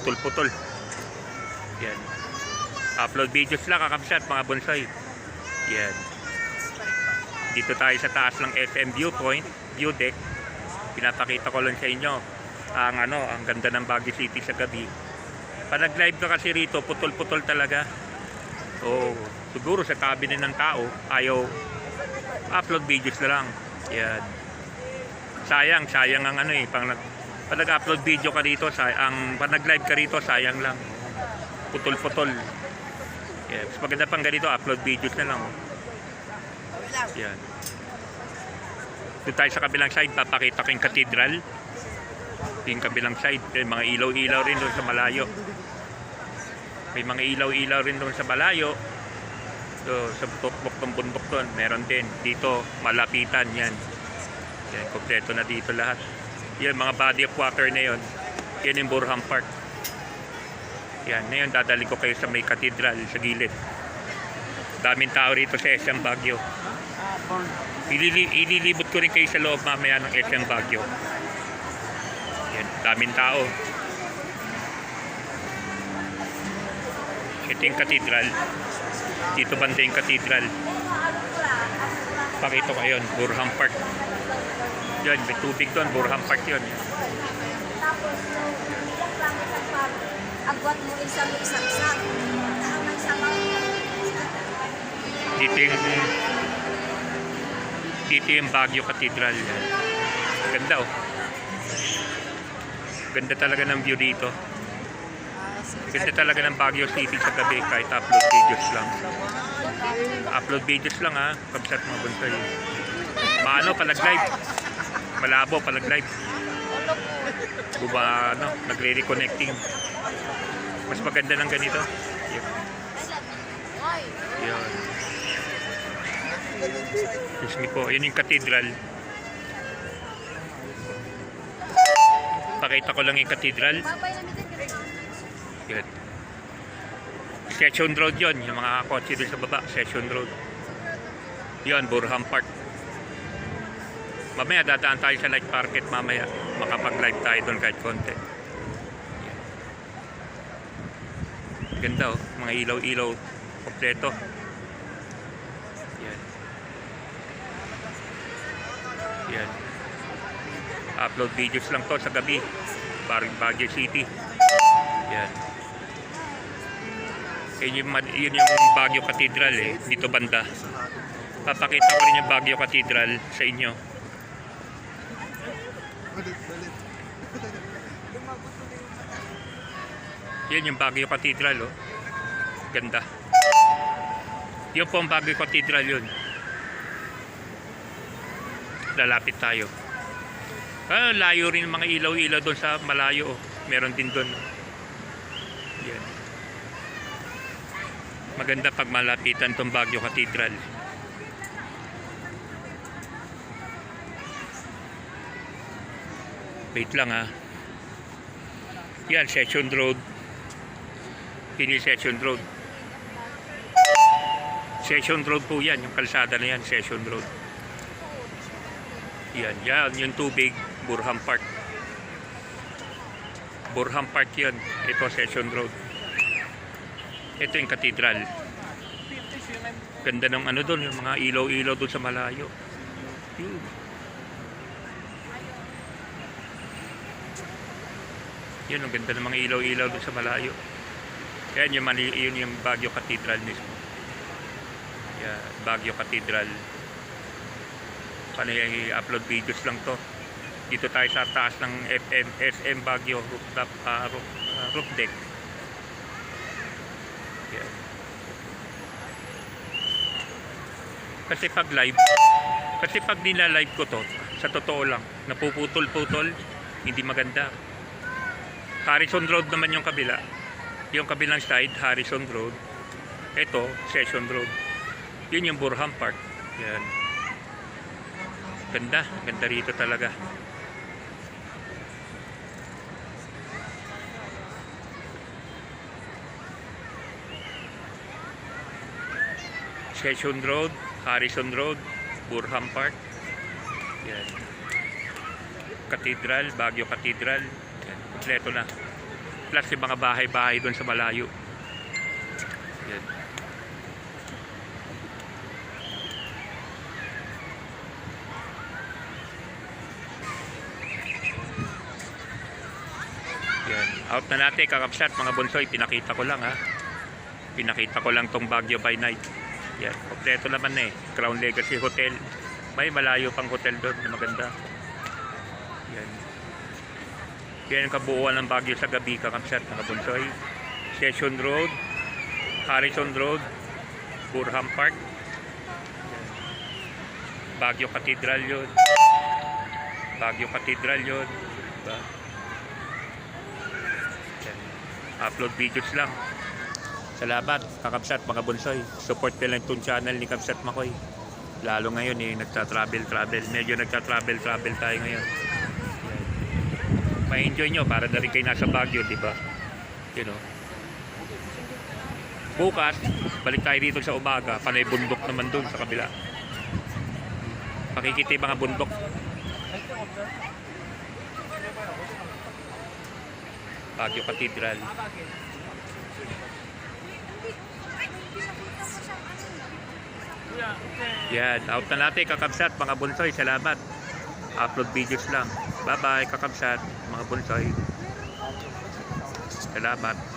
putol-putol. Yan. Upload videos lang kakabsat mga bonsai. Yan. Dito tayo sa taas ng SM Viewpoint, View Deck. Pinapakita ko lang sa inyo ang ano, ang ganda ng Baguio City sa gabi. Pag nag-live ka kasi rito, putol-putol talaga. So, siguro sa tabi na ng tao, ayaw upload videos na lang. Yan. Sayang, sayang ang ano eh. Pag, nag, pag nag-upload video ka dito, sayang, pag nag-live ka rito, sayang lang. Putol-putol. Yan. Mas maganda pang ganito, upload videos na lang. Yan. Doon tayo sa kabilang side, papakita ko yung cathedral. Yung kabilang side, may mga ilaw-ilaw rin doon sa malayo. May mga ilaw-ilaw rin doon sa malayo. So, sa tukbok ng bundok doon, meron din. Dito, malapitan yan. Yan, kompleto na dito lahat. Yan, mga body of water na yon. Yan yung Burham Park. Yan, ngayon dadali ko kayo sa may cathedral sa gilid. Daming tao rito sa SM Baguio. Ilili ililibot ko rin kayo sa loob mamaya ng SM Baguio. Yan, daming tao. Ito yung cathedral. Dito banda yung cathedral. Pakito ko yun, Burham Park. Yan, may tubig doon, Burham Park yun. Tapos, yung iyak lang isang pag agwat mo isang isang sak. Tama isang Dito yung dito yung Baguio Cathedral. Ganda oh. Ganda talaga ng view dito. Ganda talaga ng Baguio City sa gabi kahit upload videos lang. Upload videos lang ha. Kabsat mga bantay. Paano palag live? Malabo palag live. Buba ano, nagre-reconnecting. Mas maganda ng ganito. Yun. Yun. Excuse me po, yun yung cathedral. Pakita ko lang yung cathedral. Yun. Session Road yun, yung mga kotse doon sa baba, Session Road. Yun, Burham Park. Mamaya dadaan tayo sa night market mamaya. Makapag-live tayo doon kahit konti. Ganda oh, mga ilaw-ilaw kompleto. Yan. Yan. Upload videos lang to sa gabi. Baring Baguio City. Yan. Yun yung, yun yung Baguio Cathedral eh, dito banda. Papakita ko rin yung Baguio Cathedral sa inyo. Yan yung Baguio Cathedral oh. Ganda. Yun po ang Baguio Cathedral yun. Lalapit tayo. Ah, layo rin mga ilaw-ilaw doon sa malayo. Oh. Meron din doon. Yan. Maganda pag malapitan tong Baguio Cathedral. Wait lang ha. Yan, Session Road. Yung Session Road. Session Road po yan, yung kalsada na yan, Session Road. Yan, yan, yung tubig, Burham Park. Burham Park yun. Ito, Session Road. Ito yung cathedral. Ganda ng ano doon, yung mga ilaw-ilaw doon sa malayo. Yun. Yun, ang ganda ng mga ilaw-ilaw sa malayo. Yan yung, mali, yun yung Baguio Cathedral mismo. Yan, Baguio Cathedral. Paano i-upload videos lang to. Dito tayo sa taas ng FM, SM Baguio rooftop, ah, roof, ah, roof deck. Yan. Kasi pag live, kasi pag nila-live ko to, sa totoo lang, napuputol-putol, hindi maganda. Harrison Road naman yung kabila. Yung kabilang side, Harrison Road. Ito, Session Road. Yun yung Burham Park. Yan. Ganda. Ganda rito talaga. Session Road, Harrison Road, Burham Park. Yan. Cathedral, Baguio Cathedral. Kompleto na. Plus yung mga bahay-bahay doon sa malayo. Yan. Yan. Out na natin, kakapsat mga bonsoy. Pinakita ko lang ha. Pinakita ko lang tong Baguio by night. Yan. Kompleto naman na eh. Crown Legacy Hotel. May malayo pang hotel doon na maganda. Yan. Yan ang kabuuan ng Baguio sa gabi, kakapsat mga bonsoy. Session Road, Harrison Road, Burham Park. Baguio Cathedral yun. Baguio Cathedral yun. Diba? Yan. Upload videos lang. Salamat, kakabsat mga bonsoy. Support nila itong channel ni Kabsat Makoy. Lalo ngayon eh, nagta-travel travel. Medyo nagta-travel travel tayo ngayon. Ma-enjoy nyo para na rin kayo nasa Baguio, di ba? You know. Bukas, balik tayo dito sa umaga. Panay bundok naman dun sa kabila. Pakikita yung mga bundok. Baguio Cathedral. Yan, out na natin kakabsat mga bunsoy. Salamat. Upload videos lang. Bye-bye kakabsat mga bunsoy. Salamat.